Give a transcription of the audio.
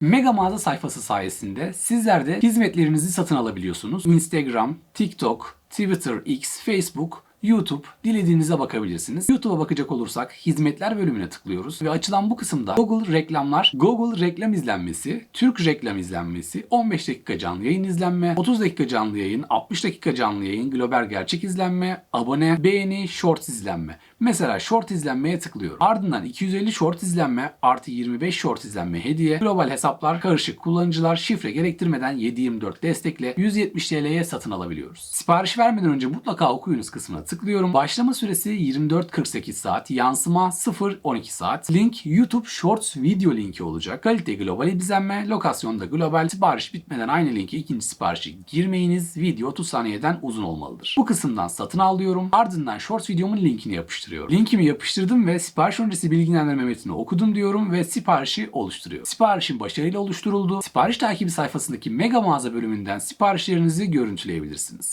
Mega mağaza sayfası sayesinde sizler de hizmetlerinizi satın alabiliyorsunuz. Instagram, TikTok, Twitter, X, Facebook, YouTube dilediğinize bakabilirsiniz. YouTube'a bakacak olursak hizmetler bölümüne tıklıyoruz ve açılan bu kısımda Google reklamlar, Google reklam izlenmesi, Türk reklam izlenmesi, 15 dakika canlı yayın izlenme, 30 dakika canlı yayın, 60 dakika canlı yayın, global gerçek izlenme, abone, beğeni, short izlenme. Mesela short izlenmeye tıklıyorum. Ardından 250 short izlenme artı 25 short izlenme hediye. Global hesaplar karışık kullanıcılar şifre gerektirmeden 7/24 destekle 170 TL'ye satın alabiliyoruz. Sipariş vermeden önce mutlaka okuyunuz kısmına tıklıyorum. Başlama süresi 24-48 saat, yansıma 0-12 saat. Link YouTube Shorts video linki olacak. Kalite global izlenme, lokasyonda global. Sipariş bitmeden aynı linke ikinci siparişi girmeyiniz. Video 30 saniyeden uzun olmalıdır. Bu kısımdan satın al diyorum. Ardından Shorts videomun linkini yapıştırıyorum. Linkimi yapıştırdım ve sipariş öncesi bilgilendirme metnini okudum diyorum ve siparişi oluşturuyor. Siparişin başarıyla oluşturuldu. Sipariş takibi sayfasındaki mega mağaza bölümünden siparişlerinizi görüntüleyebilirsiniz.